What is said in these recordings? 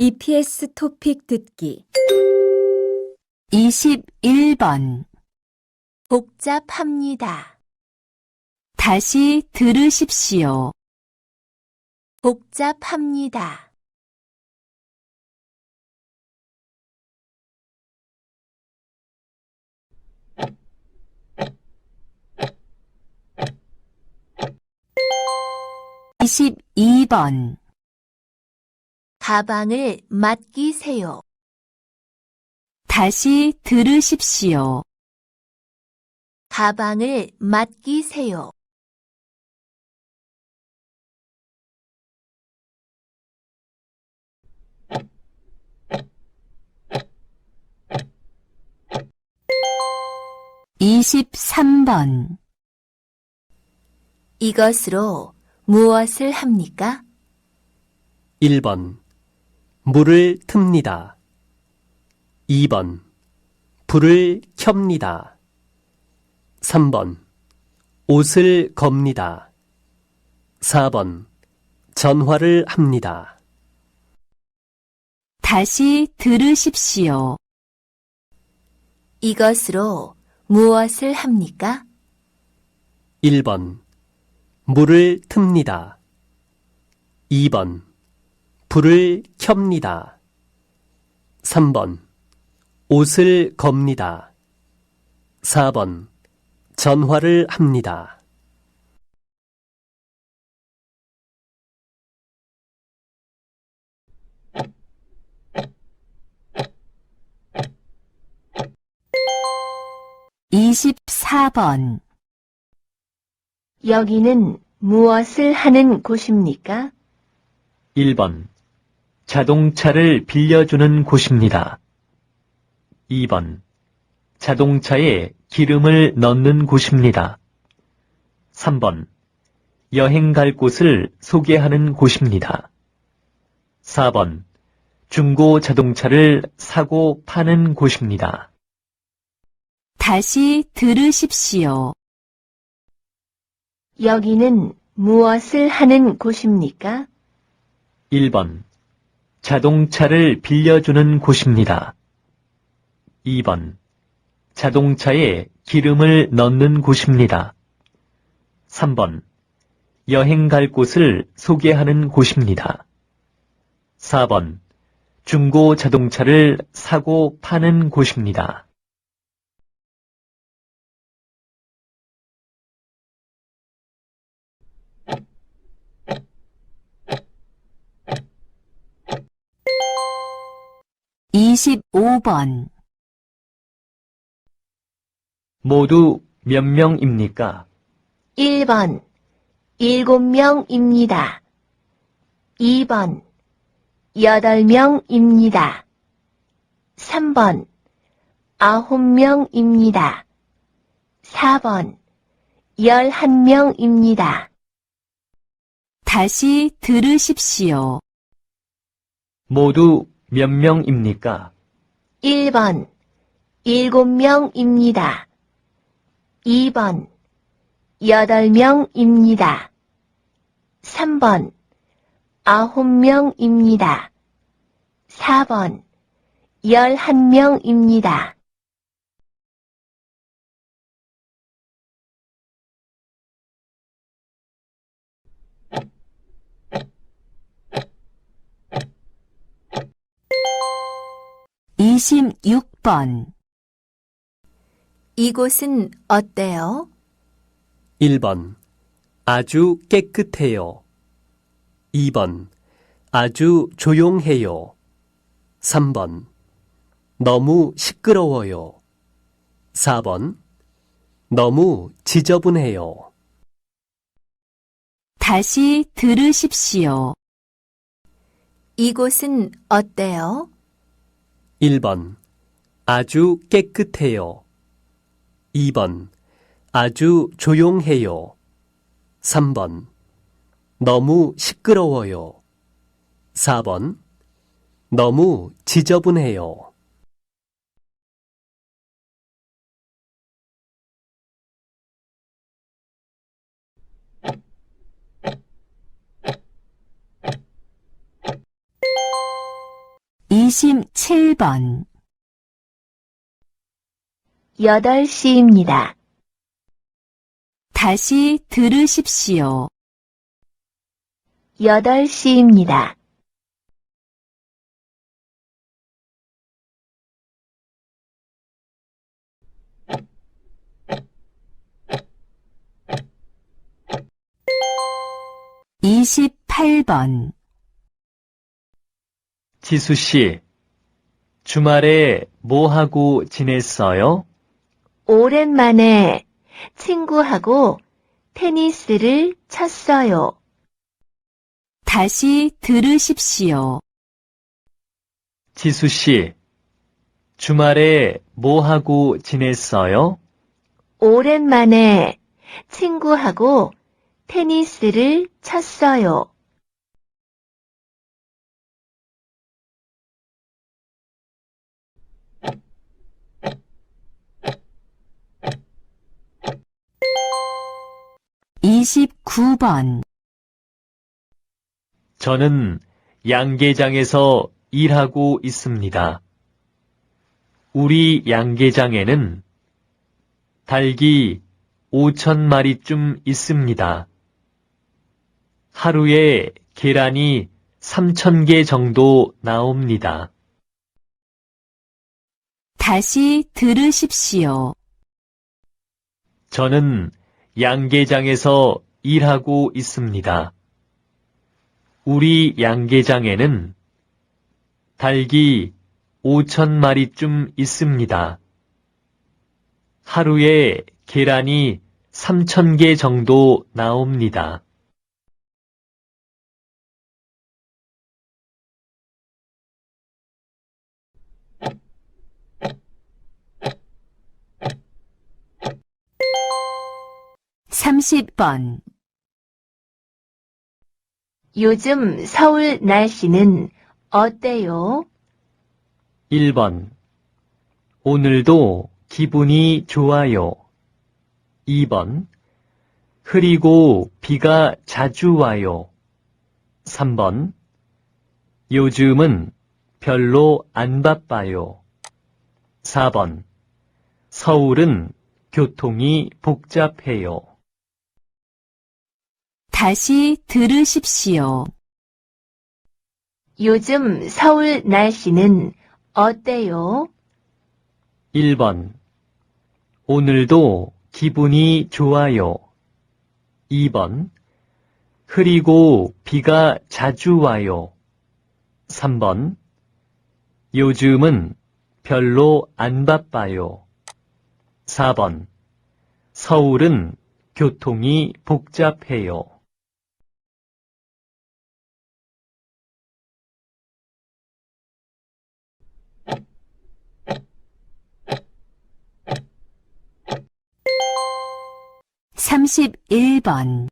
EPS 토픽 듣기 21번. 복잡합니다. 다시 들으십시오. 복잡합니다. 이십이 번 가방을 맡기세요. 다시 들으십시오. 가방을 맡기세요. 이십삼 번 이것으로 무엇을 합니까? 1번 물을 틉니다. 2번 불을 켭니다. 3번 옷을 겁니다. 4번 전화를 합니다. 다시 들으십시오. 이것으로 무엇을 합니까? 1번 물을 틉니다. 2번 불을 켭니다. 3번 옷을 겁니다. 4번 전화를 합니다. 이십사 번 여기는 무엇을 하는 곳입니까? 1번 자동차를 빌려주는 곳입니다. 2번 자동차에 기름을 넣는 곳입니다. 3번 여행 갈 곳을 소개하는 곳입니다. 4번 중고 자동차를 사고 파는 곳입니다. 다시 들으십시오. 여기는 무엇을 하는 곳입니까? 1번 자동차를 빌려주는 곳입니다. 2번 자동차에 기름을 넣는 곳입니다. 3번 여행 갈 곳을 소개하는 곳입니다. 4번 중고 자동차를 사고 파는 곳입니다. 이십오 번 모두 몇 명입니까? 1번 7명입니다. 2번 8명입니다. 3번 9명입니다. 4번 11명입니다. 다시 들으십시오. 모두 몇 명입니까? 1번 7명입니다. 2번 8명입니다. 3번 9명입니다. 4번 11명입니다. 이십육 번 이곳은 어때요? 1번 아주 깨끗해요. 2번 아주 조용해요. 3번 너무 시끄러워요. 4번 너무 지저분해요. 다시 들으십시오. 이곳은 어때요? 1번 아주 깨끗해요. 2번 아주 조용해요. 3번 너무 시끄러워요. 4번 너무 지저분해요. 27번, 8시입니다. 다시 들으십시오. 8시입니다. 이십팔 번 지수 씨, 주말에 뭐 하고 지냈어요? 오랜만에 친구하고 테니스를 쳤어요. 다시 들으십시오. 지수 씨, 주말에 뭐 하고 지냈어요? 오랜만에 친구하고 테니스를 쳤어요. 이십구 번 저는 양계장에서 일하고 있습니다. 우리 양계장에는 닭이 5천 마리쯤 있습니다. 하루에 계란이 3천 개 정도 나옵니다. 다시 들으십시오. 저는 양계장에서 일하고 있습니다. 우리 양계장에는 닭이 5천 마리쯤 있습니다. 하루에 계란이 3천 개 정도 나옵니다. 삼십 번 요즘 서울 날씨는 어때요? 1번. 오늘도 기분이 좋아요. 2번. 흐리고 비가 자주 와요. 3번. 요즘은 별로 안 바빠요. 4번. 서울은 교통이 복잡해요. 다시 들으십시오. 요즘 서울 날씨는 어때요? 1번. 오늘도 기분이 좋아요. 2번. 흐리고 비가 자주 와요. 3번. 요즘은 별로 안 바빠요. 4번. 서울은 교통이 복잡해요. 삼십일 번이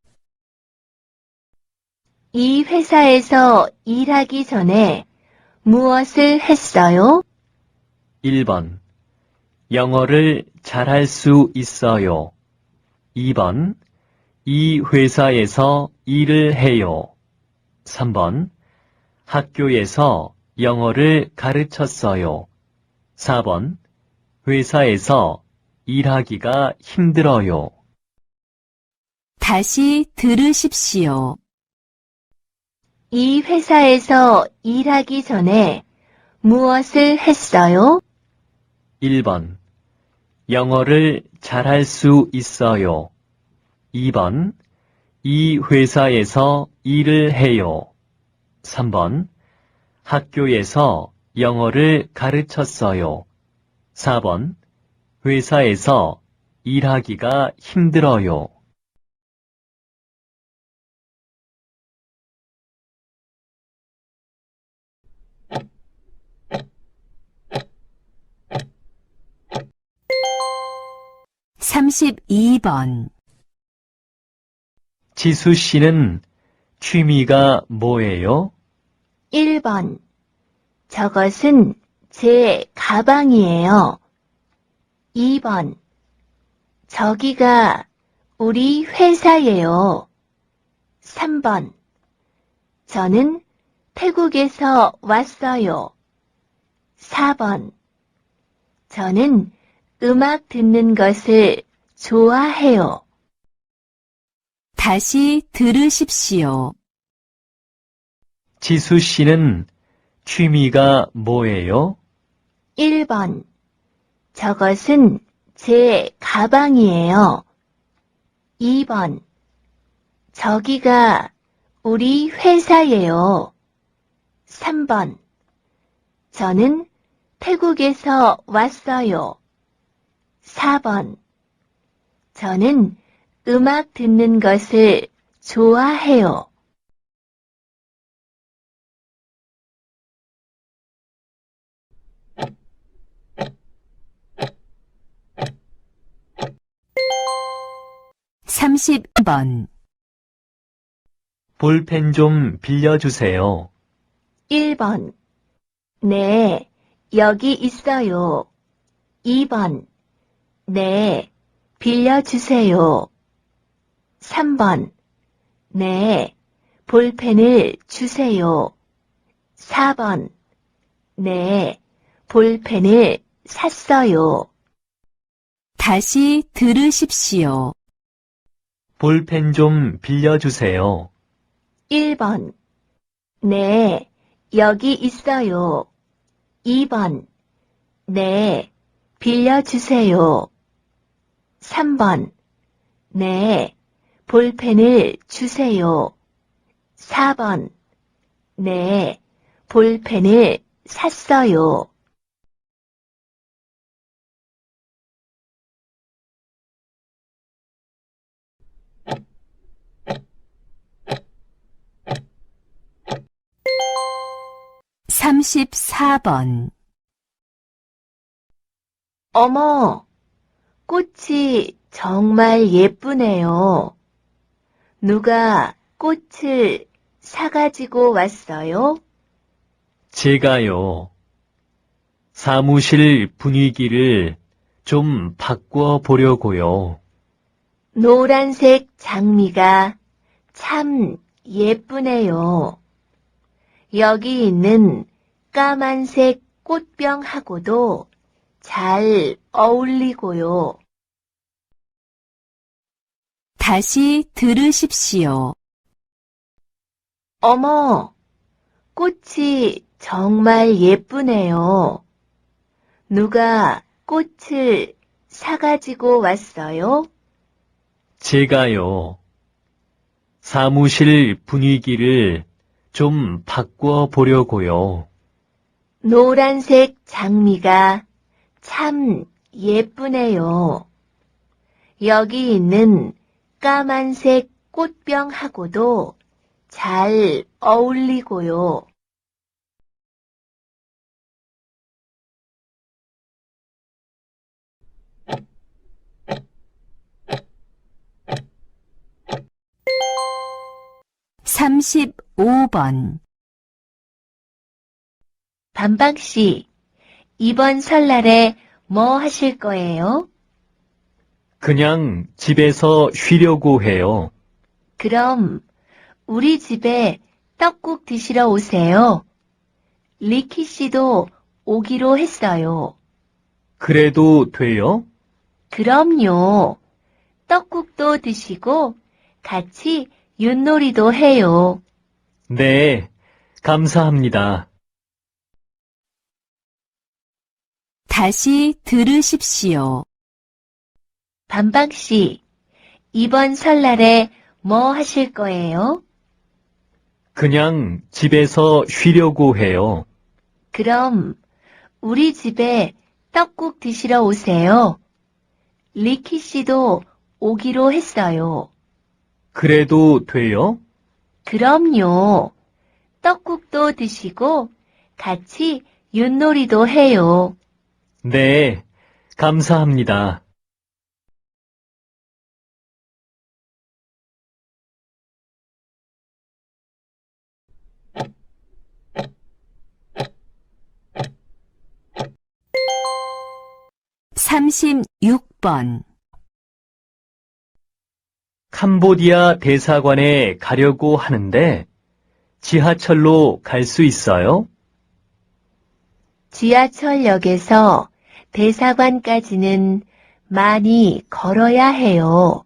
회사에서 일하기 전에 무엇을 했어요? 1번. 영어를 잘할 수 있어요. 2번. 이 회사에서 일을 해요. 3번. 학교에서 영어를 가르쳤어요. 4번. 회사에서 일하기가 힘들어요. 다시 들으십시오. 이 회사에서 일하기 전에 무엇을 했어요? 1번. 영어를 잘할 수 있어요. 2번. 이 회사에서 일을 해요. 3번. 학교에서 영어를 가르쳤어요. 4번. 회사에서 일하기가 힘들어요. 삼십이 번 지수 씨는 취미가 뭐예요? 1번. 저것은 제 가방이에요. 2번. 저기가 우리 회사예요. 3번. 저는 태국에서 왔어요. 4번. 저는 음악 듣는 것을 좋아해요. 다시 들으십시오. 지수 씨는 취미가 뭐예요? 1번. 저것은 제 가방이에요. 2번. 저기가 우리 회사예요. 3번. 저는 태국에서 왔어요. 4번. 저는 음악 듣는 것을 좋아해요. 삼십 번 볼펜 좀 빌려주세요. 1번. 네, 여기 있어요. 2번. 네, 빌려주세요. 3번. 네, 볼펜을 주세요. 4번. 네, 볼펜을 샀어요. 다시 들으십시오. 볼펜 좀 빌려주세요. 1번. 네, 여기 있어요. 2번. 네, 빌려주세요. 3번. 네, 볼펜을 주세요. 4번. 네, 볼펜을 샀어요. 삼십사 번 어머, 꽃이 정말 예쁘네요. 누가 꽃을 사가지고 왔어요? 제가요. 사무실 분위기를 좀 바꿔 보려고요. 노란색 장미가 참 예쁘네요. 여기 있는 까만색 꽃병하고도 잘 어울리고요. 다시 들으십시오. 어머, 꽃이 정말 예쁘네요. 누가 꽃을 사가지고 왔어요? 제가요. 사무실 분위기를 좀 바꿔 보려고요. 노란색 장미가 참 예쁘네요. 여기 있는 까만색 꽃병하고도 잘 어울리고요. 삼십오 번 반박 씨, 이번 설날에 뭐 하실 거예요? 그냥 집에서 쉬려고 해요. 그럼 우리 집에 떡국 드시러 오세요. 리키 씨도 오기로 했어요. 그래도 돼요? 그럼요. 떡국도 드시고 같이 윷놀이도 해요. 네, 감사합니다. 다시 들으십시오. 반박 씨, 이번 설날에 뭐 하실 거예요? 그냥 집에서 쉬려고 해요. 그럼 우리 집에 떡국 드시러 오세요. 리키 씨도 오기로 했어요. 그래도 돼요? 그럼요. 떡국도 드시고 같이 윷놀이도 해요. 네, 감사합니다. 삼십육 번 캄보디아 대사관에 가려고 하는데 지하철로 갈 수 있어요? 지하철역에서 대사관까지는 많이 걸어야 해요.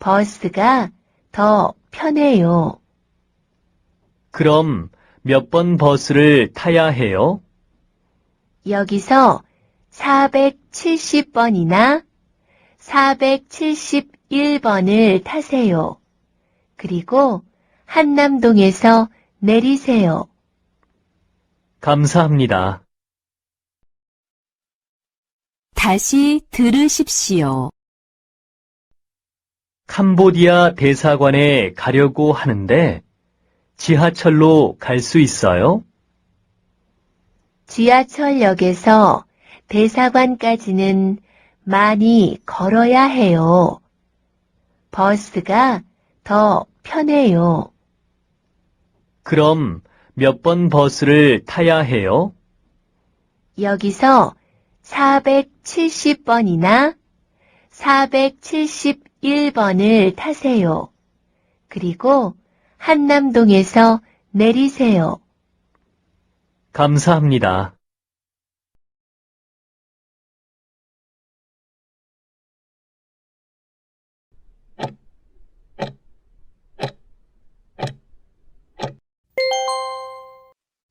버스가 더 편해요. 그럼 몇 번 버스를 타야 해요? 여기서 470번이나 471번을 타세요. 그리고 한남동에서 내리세요. 감사합니다. 다시 들으십시오. 캄보디아 대사관에 가려고 하는데 지하철로 갈 수 있어요? 지하철역에서 대사관까지는 많이 걸어야 해요. 버스가 더 편해요. 그럼 몇 번 버스를 타야 해요? 여기서 470번이나 471번을 타세요. 그리고 한남동에서 내리세요. 감사합니다.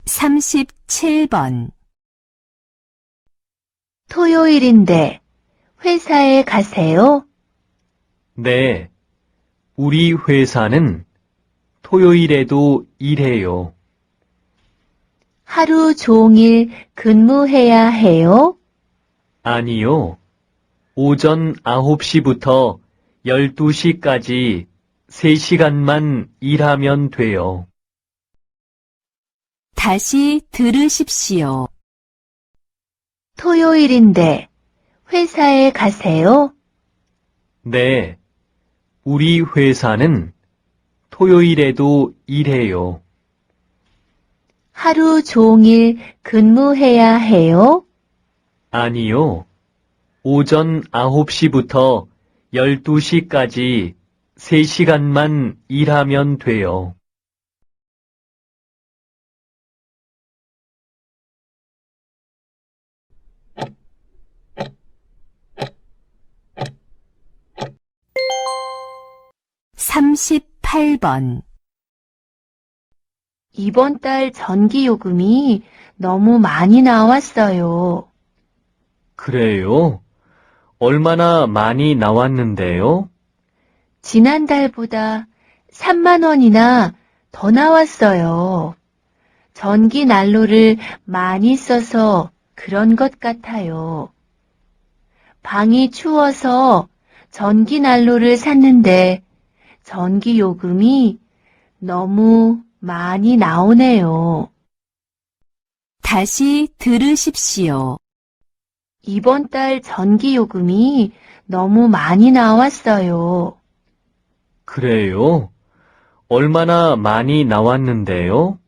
삼십칠 번 토요일인데 회사에 가세요? 네. 우리 회사는 토요일에도 일해요. 하루 종일 근무해야 해요? 아니요. 오전 9시부터 12시까지 3시간만 일하면 돼요. 다시 들으십시오. 토요일인데 회사에 가세요? 네. 우리 회사는 토요일에도 일해요. 하루 종일 근무해야 해요? 아니요. 오전 9시부터 12시까지 3시간만 일하면 돼요. 삼십팔 번 이번 달 전기요금이 너무 많이 나왔어요. 그래요? 얼마나 많이 나왔는데요? 지난달보다 3만 원이나 더 나왔어요. 전기 난로를 많이 써서 그런 것 같아요. 방이 추워서 전기 난로를 샀는데 전기 요금이 너무 많이 나오네요. 다시 들으십시오. 이번 달 전기 요금이 너무 많이 나왔어요. 그래요? 얼마나 많이 나왔는데요?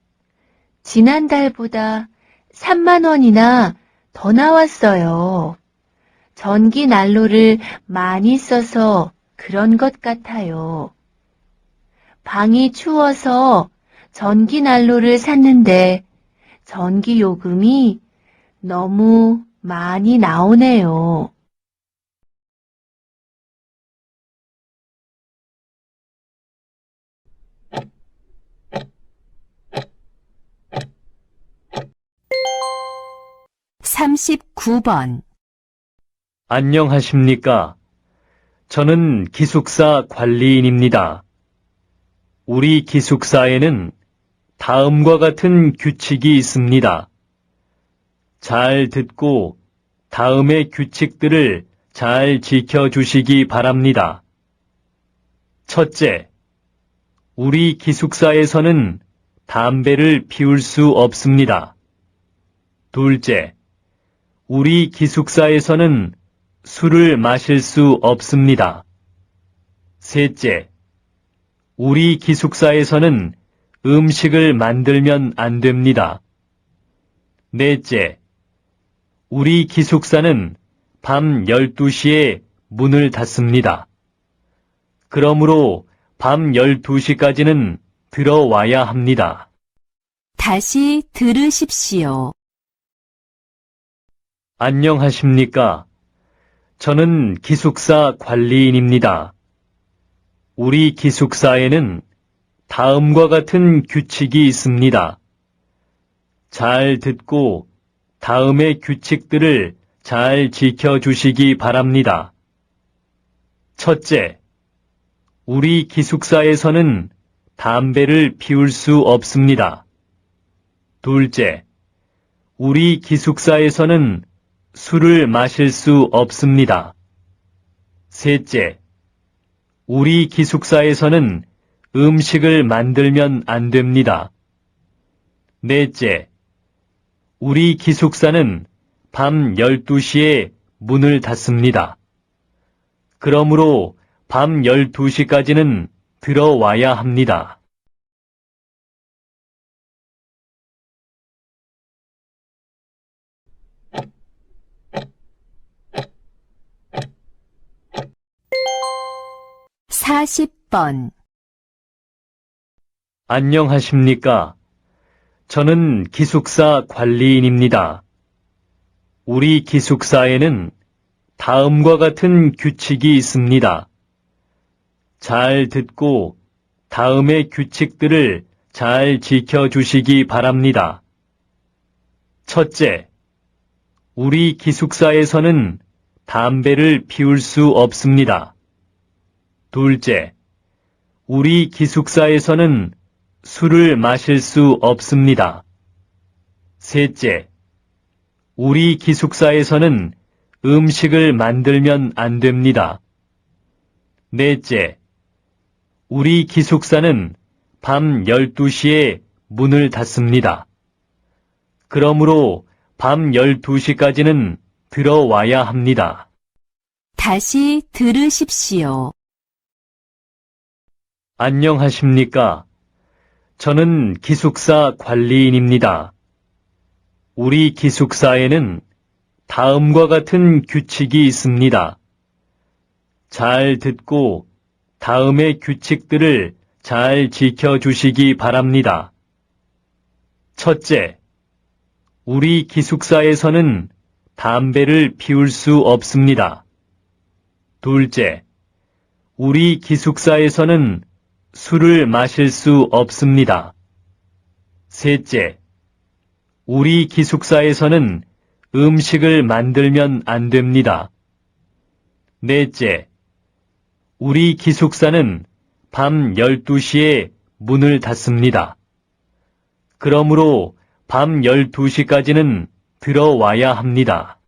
지난달보다 3만 원이나 더 나왔어요. 전기 난로를 많이 써서 그런 것 같아요. 방이 추워서 전기 난로를 샀는데 전기 요금이 너무 많이 나오네요. 삼십구 번 안녕하십니까? 저는 기숙사 관리인입니다. 우리 기숙사에는 다음과 같은 규칙이 있습니다. 잘 듣고 다음의 규칙들을 잘 지켜주시기 바랍니다. 첫째, 우리 기숙사에서는 담배를 피울 수 없습니다. 둘째, 우리 기숙사에서는 술을 마실 수 없습니다. 셋째, 우리 기숙사에서는 음식을 만들면 안 됩니다. 넷째, 우리 기숙사는 밤 12시에 문을 닫습니다. 그러므로 밤 12시까지는 들어와야 합니다. 다시 들으십시오. 안녕하십니까? 저는 기숙사 관리인입니다. 우리 기숙사에는 다음과 같은 규칙이 있습니다. 잘 듣고 다음의 규칙들을 잘 지켜주시기 바랍니다. 첫째, 우리 기숙사에서는 담배를 피울 수 없습니다. 둘째, 우리 기숙사에서는 술을 마실 수 없습니다. 셋째, 우리 기숙사에서는 음식을 만들면 안 됩니다. 넷째, 우리 기숙사는 밤 12시에 문을 닫습니다. 그러므로 밤 12시까지는 들어와야 합니다. 사십 번 안녕하십니까? 저는 기숙사 관리인입니다. 우리 기숙사에는 다음과 같은 규칙이 있습니다. 잘 듣고 다음의 규칙들을 잘 지켜주시기 바랍니다. 첫째, 우리 기숙사에서는 담배를 피울 수 없습니다. 둘째, 우리 기숙사에서는 술을 마실 수 없습니다. 셋째, 우리 기숙사에서는 음식을 만들면 안 됩니다. 넷째, 우리 기숙사는 밤 12시에 문을 닫습니다. 그러므로 밤 12시까지는 들어와야 합니다. 다시 들으십시오. 안녕하십니까? 저는 기숙사 관리인입니다. 우리 기숙사에는 다음과 같은 규칙이 있습니다. 잘 듣고 다음의 규칙들을 잘 지켜주시기 바랍니다. 첫째, 우리 기숙사에서는 담배를 피울 수 없습니다. 둘째, 우리 기숙사에서는 술을 마실 수 없습니다. 셋째, 우리 기숙사에서는 음식을 만들면 안 됩니다. 넷째, 우리 기숙사는 밤 12시에 문을 닫습니다. 그러므로 밤 12시까지는 들어와야 합니다.